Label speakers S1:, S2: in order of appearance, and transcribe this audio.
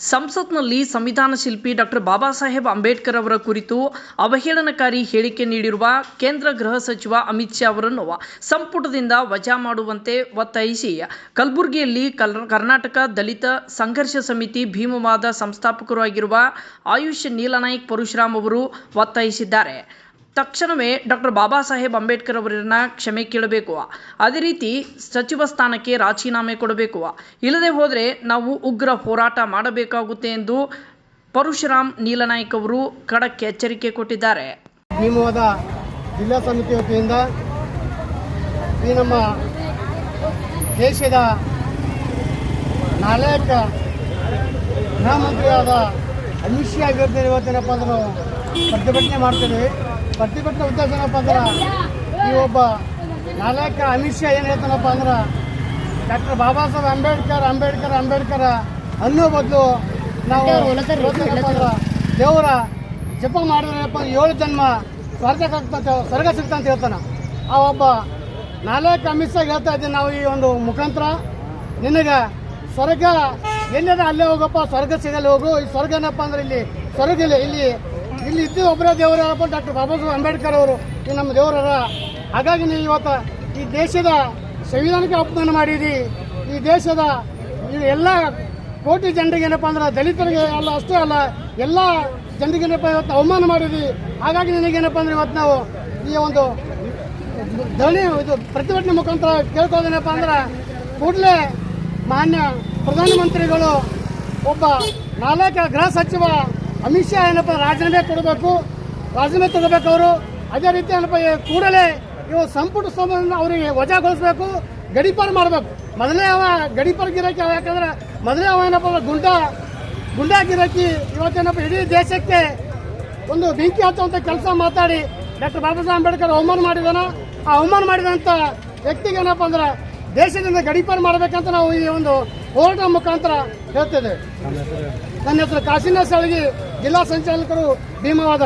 S1: ಸಂಸತ್ನಲ್ಲಿ ಸಂವಿಧಾನ ಶಿಲ್ಪಿ ಡಾಕ್ಟರ್ ಬಾಬಾ ಸಾಹೇಬ್ ಅಂಬೇಡ್ಕರ್ ಅವರ ಕುರಿತು ಅವಹೇಳನಕಾರಿ ಹೇಳಿಕೆ ನೀಡಿರುವ ಕೇಂದ್ರ ಗೃಹ ಸಚಿವ ಅಮಿತ್ ಶಾ ಅವರನ್ನು ಸಂಪುಟದಿಂದ ವಜಾ ಮಾಡುವಂತೆ ಒತ್ತಾಯಿಸಿ ಕಲಬುರಗಿಯಲ್ಲಿ ಕಲ್, ಕರ್ನಾಟಕ ದಲಿತ ಸಂಘರ್ಷ ಸಮಿತಿ ಭೀಮವಾದ ಸಂಸ್ಥಾಪಕರು ಆಗಿರುವ ಆಯುಷ್ ನೀಲನಾಯ್ಕ್ ಪರಶುರಾಮ್ ಅವರು ಒತ್ತಾಯಿಸಿದ್ದಾರೆ. ತಕ್ಷಣವೇ ಡಾಕ್ಟರ್ ಬಾಬಾ ಸಾಹೇಬ್ ಅಂಬೇಡ್ಕರ್ ಅವರನ್ನ ಕ್ಷಮೆ ಕೇಳಬೇಕು ಅದೇ ರೀತಿ ಸಚಿವ ಸ್ಥಾನಕ್ಕೆ ರಾಜೀನಾಮೆ ಕೊಡಬೇಕು ಇಲ್ಲದೆ ಹೋದರೆ ನಾವು ಉಗ್ರ ಹೋರಾಟ ಮಾಡಬೇಕಾಗುತ್ತೆ ಎಂದು ಪರಶುರಾಮ್ ನೀಲನಾಯ್ಕ ಅವರು ಖಡಕ್ ಎಚ್ಚರಿಕೆ ಕೊಟ್ಟಿದ್ದಾರೆ.
S2: ಭೀಮವಾದ ಜಿಲ್ಲಾ ಸಮಿತಿ ವತಿಯಿಂದ ಈ ನಮ್ಮ ದೇಶದ ನಾಲ್ಕ ಗೃಹ ಮಂತ್ರಿಯಾದ ಅಮಿತ್ ಶಾ ವಿರುದ್ಧ ಇವತ್ತೇನಪ್ಪ ಅಂದ್ರೆ ಪ್ರತಿಭಟನೆ ಮಾಡ್ತಿದ್ದೀವಿ ಪ್ರತಿಭಟನೆ ಉದ್ದೇಶ ಏನಪ್ಪ ಅಂದ್ರೆ ಈ ಒಬ್ಬ ನಾಲ್ಕ ಅಮಿತ್ ಶಾ ಏನು ಹೇಳ್ತಾನಪ್ಪ ಅಂದ್ರೆ ಡಾಕ್ಟರ್ ಬಾಬಾ ಸಾಹೇಬ್ ಅಂಬೇಡ್ಕರ್ ಅಂಬೇಡ್ಕರ್ ಅಂಬೇಡ್ಕರ್ ಅನ್ನೋ ಬದಲು ನಾವು ದೇವರ ಜಪ ಮಾಡಿದ್ರಪ್ಪ ಏಳು ಜನ್ಮ ಸ್ವರ್ಗಕ್ಕಾಗ್ತಂತ ಸ್ವರ್ಗ ಸಿಗ್ತಂತ ಹೇಳ್ತಾನೆ. ಆ ಒಬ್ಬ ನಾಲ್ಕು ಅಮಿತ್ ಶಾ ಹೇಳ್ತಾ ಇದ್ದೀನಿ ನಾವು ಈ ಒಂದು ಮುಖಾಂತರ. ನಿನಗೆ ಸ್ವರ್ಗ ಎಲ್ಲಿದೆ ಅಲ್ಲೇ ಹೋಗಪ್ಪ ಸ್ವರ್ಗ ಸಿಗಲ್ಲ ಹೋಗು. ಈ ಸ್ವರ್ಗ ಏನಪ್ಪ ಅಂದ್ರೆ ಇಲ್ಲಿ ಸ್ವರ್ಗ ಇಲ್ಲ ಇಲ್ಲಿ ಇಲ್ಲಿ ಇದ್ದು ಒಬ್ಬರೇ ದೇವರಪ್ಪ ಡಾಕ್ಟರ್ ಬಾಬಾ ಸಾಹೇಬ್ ಅಂಬೇಡ್ಕರ್ ಅವರು. ಈ ನಮ್ಮ ದೇವರರ ಹಾಗಾಗಿ ನೀವು ಇವತ್ತು ಈ ದೇಶದ ಸಂವಿಧಾನಕ್ಕೆ ಅಪಮಾನ ಮಾಡಿದಿ. ಈ ದೇಶದ ಎಲ್ಲ ಕೋಟಿ ಜನರಿಗೆ ಏನಪ್ಪ ಅಂದ್ರೆ ದಲಿತರಿಗೆ ಅಲ್ಲ, ಅಷ್ಟೇ ಅಲ್ಲ, ಎಲ್ಲ ಜನರಿಗೆ ಏನಪ್ಪ ಇವತ್ತು ಅವಮಾನ ಮಾಡಿದ್ವಿ ಹಾಗಾಗಿ ನಿನಗೇನಪ್ಪ ಅಂದ್ರೆ ಇವತ್ತು ನಾವು ಈ ಒಂದು ಧ್ವನಿ ಇದು ಪ್ರತಿಭಟನೆ ಮುಖಾಂತರ ಕೇಳ್ಕೋದೇನಪ್ಪ ಅಂದ್ರೆ ಕೂಡಲೇ ಮಾನ್ಯ ಪ್ರಧಾನಮಂತ್ರಿಗಳು, ಒಬ್ಬ ನಾಲ್ಕ ಗೃಹ ಸಚಿವ ಅಮಿತ್ ಶಾ ಏನಪ್ಪ ರಾಜೀನಾಮೆ ಕೊಡಬೇಕು? ರಾಜೀನಾಮೆ ತಗೋಬೇಕು ಅವರು? ಅದೇ ರೀತಿ ಏನಪ್ಪ ಕೂಡಲೇ ಇವು ಸಂಪುಟ ಸಂಬಂಧ ಅವರಿಗೆ ವಜಾಗೊಳಿಸಬೇಕು, ಗಡಿಪಾರ ಮಾಡಬೇಕು. ಮೊದಲೇ ಅವ ಗಡಿಪಾರ ಗಿರಾಕಿ ಅವ, ಯಾಕಂದ್ರೆ ಮೊದಲೇ ಅವ ಏನಪ್ಪ ಗುಂಡ, ಗುಂಡಾ ಗಿರಾಕಿ ಇವತ್ತೇನಪ್ಪ ಇಡೀ ದೇಶಕ್ಕೆ ಒಂದು ಬೆಂಕಿ ಹಚ್ಚುವಂತ ಕೆಲಸ ಮಾತಾಡಿ ಡಾಕ್ಟರ್ ಬಾಬಾ ಸಾಹೇಬ್ ಅಂಬೇಡ್ಕರ್ ಅವಮಾನ ಮಾಡಿದಾನ. ಆ ಅವಮಾನ ಮಾಡಿದಂಥ ವ್ಯಕ್ತಿಗೆ ಏನಪ್ಪ ಅಂದ್ರೆ ದೇಶದಿಂದ ಗಡಿಪಾರ ಮಾಡಬೇಕಂತ ನಾವು ಈ ಒಂದು ಹೋರಾಟ ಮುಖಾಂತರ ಹೇಳ್ತಿದೆ ನನ್ನ ಹೆಸರು ಕಾಶಿನ ಸಾಳಗಿ ಜಿಲ್ಲಾ ಸಂಚಾಲಕರು ಭೀಮವಾದ.